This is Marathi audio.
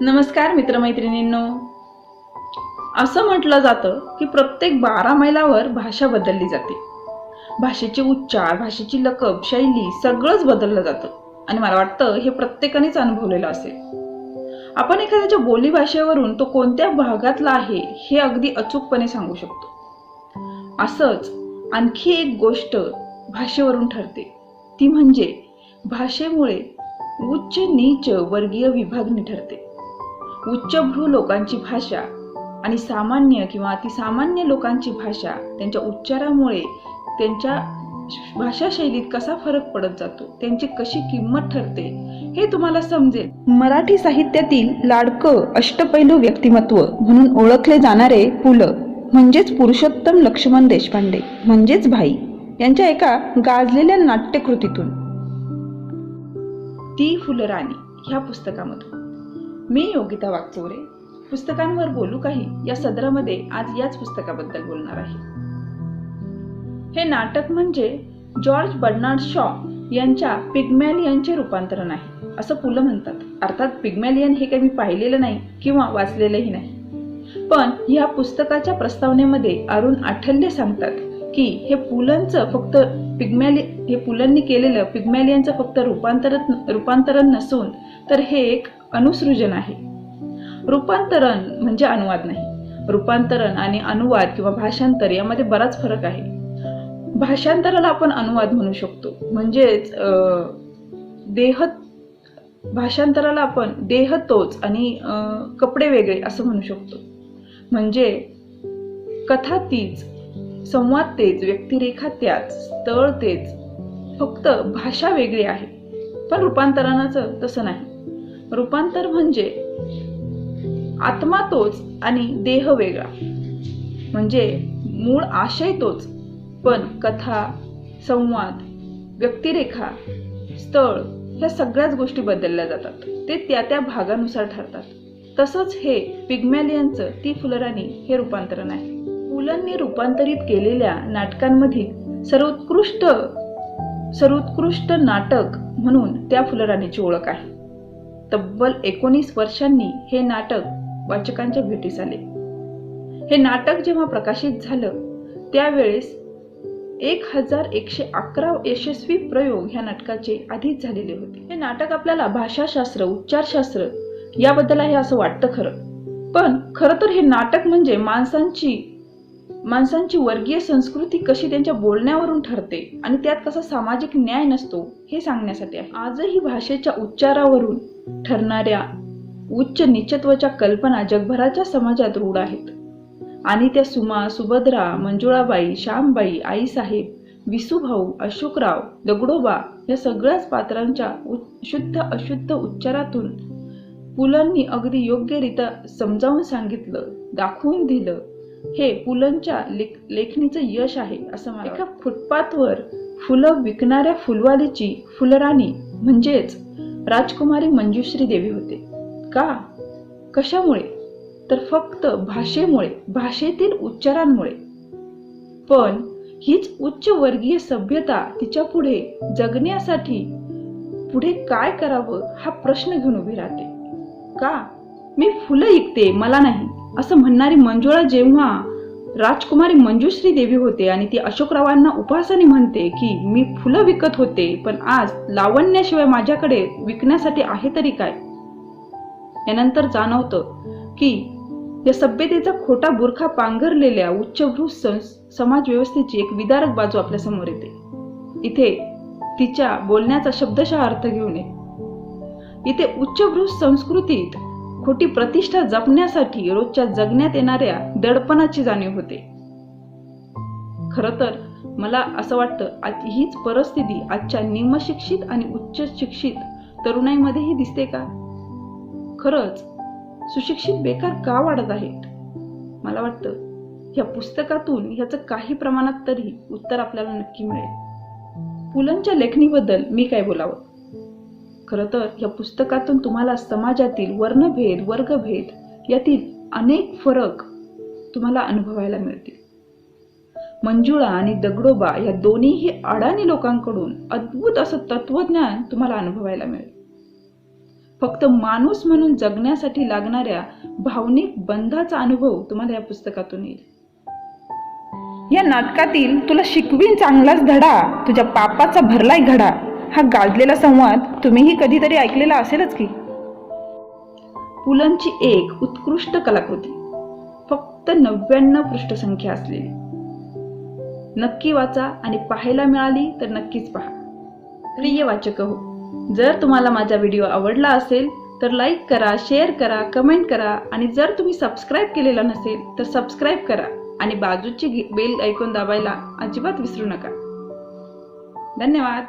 नमस्कार मित्रमैत्रिणींनो. असं म्हटलं जातं की प्रत्येक बारा मैलावर भाषा बदलली जाते. भाषेचे उच्चार भाषेची लकब शैली सगळंच बदललं जातं. आणि मला वाटतं हे प्रत्येकानेच अनुभवलेलं असेल. आपण एखाद्याच्या बोलीभाषेवरून तो कोणत्या भागातला आहे हे अगदी अचूकपणे सांगू शकतो. असंच आणखी एक गोष्ट भाषेवरून ठरते. ती म्हणजे भाषेमुळे उच्च नीच वर्गीय विभागणी ठरते. उच्चभ्रू लोकांची भाषा आणि सामान्य किंवा अतिसामान्य लोकांची भाषा त्यांच्या उच्चारामुळे त्यांच्या भाषा शैलीत कसा फरक पडत जातो त्यांची कशी किंमत ठरते हे तुम्हाला समजेल. मराठी साहित्यातील लाडकं अष्टपैलू व्यक्तिमत्व म्हणून ओळखले जाणारे पु ल म्हणजेच पुरुषोत्तम लक्ष्मण देशपांडे म्हणजेच भाई यांच्या एका गाजलेल्या नाट्यकृतीतून. ती फुलराणी ह्या पुस्तकामधून. मी योगिता वागचोरे पुस्तकांवर बोलू काही या सदरामध्ये आज याच पुस्तकाबद्दल बोलणार आहे. हे नाटक म्हणजे जॉर्ज बर्नार्ड शॉ यांच्या पिग्मॅलियनचे रूपांतरण आहे असं पुलं म्हणतात. अर्थात पिग्मॅलियन हे काही मी पाहिलेलं नाही किंवा वाचलेलंही नाही. पण ह्या पुस्तकाच्या प्रस्तावनेमध्ये अरुण आठल्य सांगतात की हे पुलंचं फक्त पिग्मॅली हे पुलंनी केलेलं पिग्मॅलियनचं फक्त रूपांतरण रूपांतरण नसून तर हे एक अनुसृजन आहे. रूपांतरण म्हणजे अनुवाद नाही. रूपांतरण आणि अनुवाद किंवा भाषांतर यामध्ये बराच फरक आहे. भाषांतराला आपण अनुवाद म्हणू शकतो. म्हणजेच देह भाषांतराला आपण देह तोच आणि कपडे वेगळे असं म्हणू शकतो. म्हणजे कथा तीच संवाद तेच व्यक्तिरेखा त्याच स्थळ तेच फक्त भाषा वेगळी आहे. पण रूपांतरणाचं तसं नाही. रूपांतर म्हणजे आत्मा तोच आणि देह वेगळा. म्हणजे मूळ आशय तोच पण कथा संवाद व्यक्तिरेखा स्थळ ह्या सगळ्याच गोष्टी बदलल्या जातात. ते त्या त्या भागानुसार ठरतात. तसंच हे पिग्मॅलियनचं ती फुलराणी हे रूपांतरण आहे. पुलंनी रूपांतरित केलेल्या नाटकांमधील सर्वोत्कृष्ट सर्वोत्कृष्ट नाटक म्हणून त्या फुलराणीची ओळख आहे. तब्बल एकोणीस वर्षांनी हे नाटक वाचकांच्या भेटीस आले. हे नाटक जेव्हा प्रकाशित झालं त्यावेळेस एक हजार एकशे अकरा यशस्वी प्रयोग ह्या नाटकाचे आधीच झालेले होते. हे नाटक आपल्याला भाषाशास्त्र उच्चारशास्त्र याबद्दल आहे असं वाटतं खरं. पण खरं तर हे नाटक म्हणजे माणसांची माणसांची वर्गीय संस्कृती कशी त्यांच्या बोलण्यावरून ठरते आणि त्यात कसा सामाजिक न्याय नसतो हे सांगण्यासाठी आहे. आजही भाषेच्या उच्चारावरून ठरणाऱ्या उच्च निचत्वाच्या कल्पना जगभराच्या समाजात रूढ आहेत. आणि त्या सुमा सुभद्रा मंजुळाबाई श्यामबाई आईसाहेब विसूभाऊ अशोकराव दगडोबा या सगळ्याच पात्रांच्या उ- शुद्ध अशुद्ध उच्चारातून पुलांनी अगदी योग्यरित्या समजावून सांगितलं दाखवून दिलं हे पुलंच्या लेख लेखणीचं यश आहे असं मला एका फुटपाथवर फुलं विकणाऱ्या फुलवालीची फुलराणी म्हणजेच राजकुमारी मंजुश्री देवी होते. का? कशामुळे? तर फक्त भाषेमुळे भाषेतील उच्चारांमुळे. पण हीच उच्च वर्गीय सभ्यता तिच्या पुढे जगण्यासाठी पुढे काय करावं हा प्रश्न घेऊन उभी राहते. का? मी फुलं ऐकते मला नाही. असं म्हणणारी मंजुळा जेव्हा राजकुमारी मंजुश्री देवी होते आणि ती अशोकरावांना उपासाने म्हणते की मी फुलं विकत होते पण आज लावण्याशिवाय माझ्याकडे विकण्यासाठी आहे तरी काय? यानंतर जाणवतं की या सभ्यतेचा खोटा बुरखा पांघरलेल्या उच्चभ्रू संस- समाज व्यवस्थेची एक विदारक बाजू आपल्यासमोर येते. इथे तिच्या बोलण्याचा शब्दशः अर्थ घेऊन ये इथे उच्चभ्रू संस्कृतीत खोटी प्रतिष्ठा जपण्यासाठी रोजच्या जगण्यात येणाऱ्या दडपणाची जाणीव होते. खरं तर मला असं वाटतं आज हीच परिस्थिती आजच्या निमशिक्षित आणि उच्च शिक्षित तरुणाईमध्येही दिसते का? खरंच सुशिक्षित बेकार का वाढत आहेत? मला वाटतं ह्या पुस्तकातून ह्याचं काही प्रमाणात तरी उत्तर आपल्याला नक्की मिळेल. पुलंच्या लेखणीबद्दल मी काय बोलावं? खरं तर या पुस्तकातून तुम्हाला समाजातील वर्णभेद वर्गभेद यातील अनेक फरक तुम्हाला अनुभवायला मिळतील. मंजुळा आणि दगडोबा या दोन्हीही अडाणी लोकांकडून अद्भुत असं तत्वज्ञान तुम्हाला अनुभवायला मिळेल. फक्त माणूस म्हणून जगण्यासाठी लागणाऱ्या भावनिक बंधाचा अनुभव तुम्हाला या पुस्तकातून येईल. या नाटकातील तुला शिकवीन चांगलाच धडा तुझ्या पापाचा भरलाय घडा. हा गाजलेला संवाद तुम्हीही कधीतरी ऐकलेला असेलच की. पुलंची एक उत्कृष्ट कलाकृती. फक्त नव्याण्णव पृष्ठसंख्या असलेली. नक्की वाचा आणि पाहायला मिळाली तर नक्कीच पहा. प्रिय वाचक हो जर तुम्हाला माझा व्हिडिओ आवडला असेल तर लाईक करा शेअर करा कमेंट करा आणि जर तुम्ही सबस्क्राईब केलेला नसेल तर सबस्क्राईब करा आणि बाजूची बेल ऐकून दाबायला अजिबात विसरू नका. धन्यवाद.